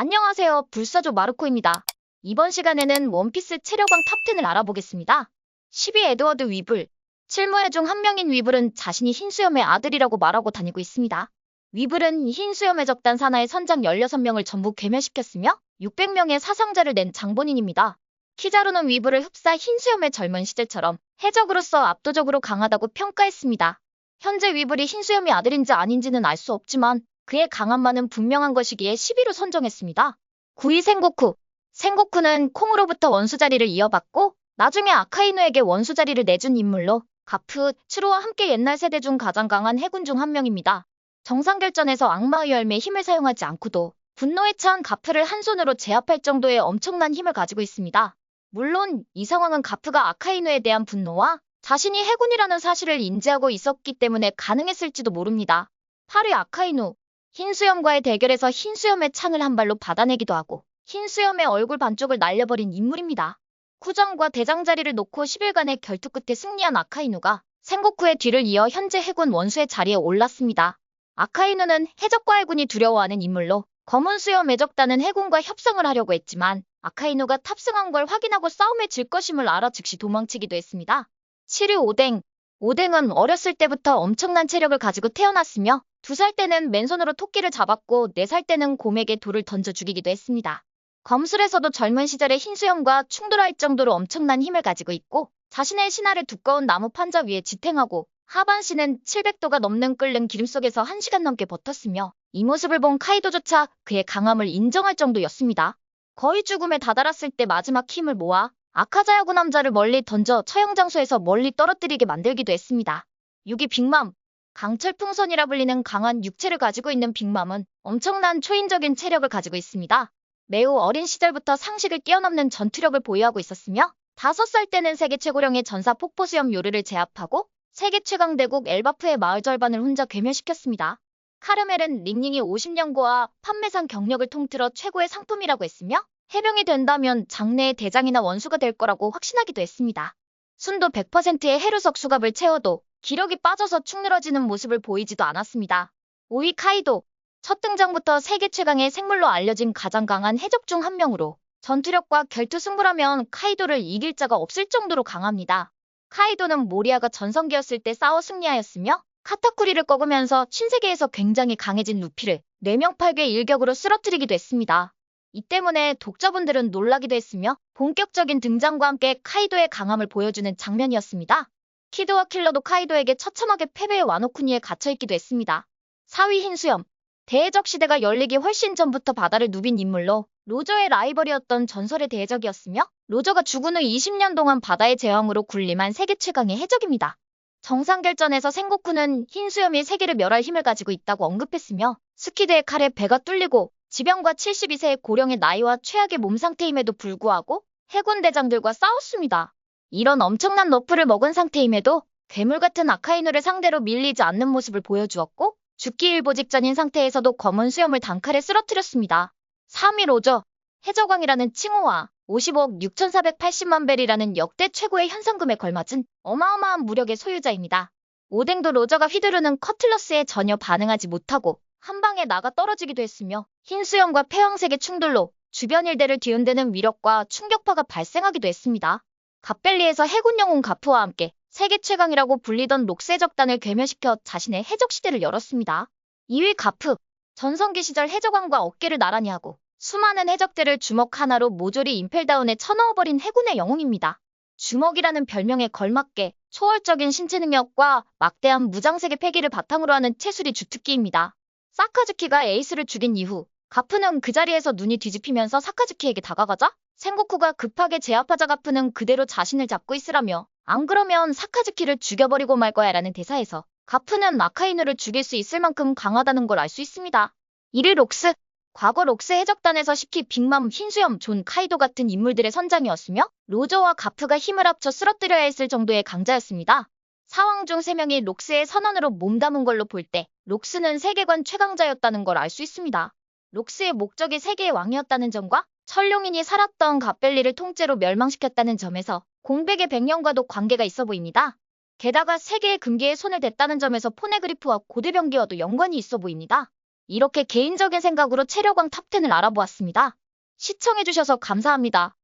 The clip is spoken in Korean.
안녕하세요. 불사조 마르코입니다. 이번 시간에는 원피스 체력왕 탑10을 알아보겠습니다. 10위 에드워드 위블. 칠무의 중한 명인 위블은 자신이 흰수염의 아들이라고 말하고 다니고 있습니다. 위블은 흰수염의 적단 산하의 선장 16명을 전부 괴멸시켰으며 600명의 사상자를 낸 장본인입니다. 키자루는 위블을 흡사 흰수염의 젊은 시절처럼 해적으로서 압도적으로 강하다고 평가했습니다. 현재 위블이 흰수염이 아들인지 아닌지는 알 수 없지만 그의 강함만은 분명한 것이기에 10위로 선정했습니다. 9위 생고쿠. 생고쿠는 콩으로부터 원수 자리를 이어받고 나중에 아카이누에게 원수 자리를 내준 인물로 가프, 츠루와 함께 옛날 세대 중 가장 강한 해군 중 한 명입니다. 정상결전에서 악마의 열매 힘을 사용하지 않고도 분노에 찬 가프를 한 손으로 제압할 정도의 엄청난 힘을 가지고 있습니다. 물론 이 상황은 가프가 아카이누에 대한 분노와 자신이 해군이라는 사실을 인지하고 있었기 때문에 가능했을지도 모릅니다. 8위 아카이누. 흰수염과의 대결에서 흰수염의 창을 한 발로 받아내기도 하고 흰수염의 얼굴 반쪽을 날려버린 인물입니다. 쿠정과 대장 자리를 놓고 10일간의 결투 끝에 승리한 아카이누가 생고쿠의 뒤를 이어 현재 해군 원수의 자리에 올랐습니다. 아카이누는 해적과 해군이 두려워하는 인물로 검은 수염 해적단은 해군과 협상을 하려고 했지만 아카이누가 탑승한 걸 확인하고 싸움에 질 것임을 알아 즉시 도망치기도 했습니다. 7위 오뎅. 오뎅은 어렸을 때부터 엄청난 체력을 가지고 태어났으며 2살 때는 맨손으로 토끼를 잡았고 4살 때는 곰에게 돌을 던져 죽이기도 했습니다. 검술에서도 젊은 시절에 흰수염과 충돌할 정도로 엄청난 힘을 가지고 있고 자신의 신하를 두꺼운 나무 판자 위에 지탱하고 하반신은 700도가 넘는 끓는 기름 속에서 1시간 넘게 버텼으며 이 모습을 본 카이도조차 그의 강함을 인정할 정도였습니다. 거의 죽음에 다다랐을 때 마지막 힘을 모아 아카자야구 남자를 멀리 던져 처형장소에서 멀리 떨어뜨리게 만들기도 했습니다. 6위 빅맘. 강철풍선이라 불리는 강한 육체를 가지고 있는 빅맘은 엄청난 초인적인 체력을 가지고 있습니다. 매우 어린 시절부터 상식을 뛰어넘는 전투력을 보유하고 있었으며 5살 때는 세계 최고령의 전사 폭포수염 요르를 제압하고 세계 최강 대국 엘바프의 마을 절반을 혼자 괴멸시켰습니다. 카르멜은 링링이 50년고와 판매상 경력을 통틀어 최고의 상품이라고 했으며 해병이 된다면 장래의 대장이나 원수가 될 거라고 확신하기도 했습니다. 순도 100%의 해루석 수갑을 채워도 기력이 빠져서 축 늘어지는 모습을 보이지도 않았습니다. 5위 카이도. 첫 등장부터 세계 최강의 생물로 알려진 가장 강한 해적 중 한 명으로 전투력과 결투 승부라면 카이도를 이길 자가 없을 정도로 강합니다. 카이도는 모리아가 전성기였을 때 싸워 승리하였으며 카타쿠리를 꺾으면서 신세계에서 굉장히 강해진 루피를 4명 8개 일격으로 쓰러뜨리기도 했습니다. 이 때문에 독자분들은 놀라기도 했으며 본격적인 등장과 함께 카이도의 강함을 보여주는 장면이었습니다. 키드와 킬러도 카이도에게 처참하게 패배해 와노쿠니에 갇혀있기도 했습니다. 4위 흰수염. 대해적 시대가 열리기 훨씬 전부터 바다를 누빈 인물로 로저의 라이벌이었던 전설의 대해적이었으며 로저가 죽은 후 20년 동안 바다의 제왕으로 군림한 세계 최강의 해적입니다. 정상결전에서 생고쿠는 흰수염이 세계를 멸할 힘을 가지고 있다고 언급했으며 스키드의 칼에 배가 뚫리고 지병과 72세의 고령의 나이와 최악의 몸 상태임에도 불구하고 해군 대장들과 싸웠습니다. 이런 엄청난 너프를 먹은 상태임에도 괴물 같은 아카이누를 상대로 밀리지 않는 모습을 보여주었고 죽기 일보 직전인 상태에서도 검은 수염을 단칼에 쓰러뜨렸습니다. 3위 로저, 해적왕이라는 칭호와 50억 6,480만 벨이라는 역대 최고의 현상금에 걸맞은 어마어마한 무력의 소유자입니다. 오뎅도 로저가 휘두르는 커틀러스에 전혀 반응하지 못하고 한 방에 나가 떨어지기도 했으며 흰 수염과 폐왕색의 충돌로 주변 일대를 뒤흔드는 위력과 충격파가 발생하기도 했습니다. 갑벨리에서 해군 영웅 가프와 함께 세계 최강이라고 불리던 록세 적단을 괴멸시켜 자신의 해적 시대를 열었습니다. 2위 가프, 전성기 시절 해적왕과 어깨를 나란히 하고 수많은 해적들을 주먹 하나로 모조리 임펠다운에 쳐넣어버린 해군의 영웅입니다. 주먹이라는 별명에 걸맞게 초월적인 신체 능력과 막대한 무장색의 패기를 바탕으로 하는 체술이 주특기입니다. 사카즈키가 에이스를 죽인 이후 가프는 그 자리에서 눈이 뒤집히면서 사카즈키에게 다가가자 생고쿠가 급하게 제압하자 가프는 그대로 자신을 잡고 있으라며 안 그러면 사카즈키를 죽여버리고 말 거야 라는 대사에서 가프는 아카이누를 죽일 수 있을 만큼 강하다는 걸 알 수 있습니다. 1위 록스 과거 록스 해적단에서 시키 빅맘, 흰수염, 존, 카이도 같은 인물들의 선장이었으며 로저와 가프가 힘을 합쳐 쓰러뜨려야 했을 정도의 강자였습니다. 사왕 중 3명이 록스의 선언으로 몸담은 걸로 볼 때 록스는 세계관 최강자였다는 걸 알 수 있습니다. 록스의 목적이 세계의 왕이었다는 점과 철룡인이 살았던 갑벨리를 통째로 멸망시켰다는 점에서 공백의 백년과도 관계가 있어 보입니다. 게다가 세계의 금기에 손을 댔다는 점에서 포네그리프와 고대병기와도 연관이 있어 보입니다. 이렇게 개인적인 생각으로 체력왕 탑10을 알아보았습니다. 시청해주셔서 감사합니다.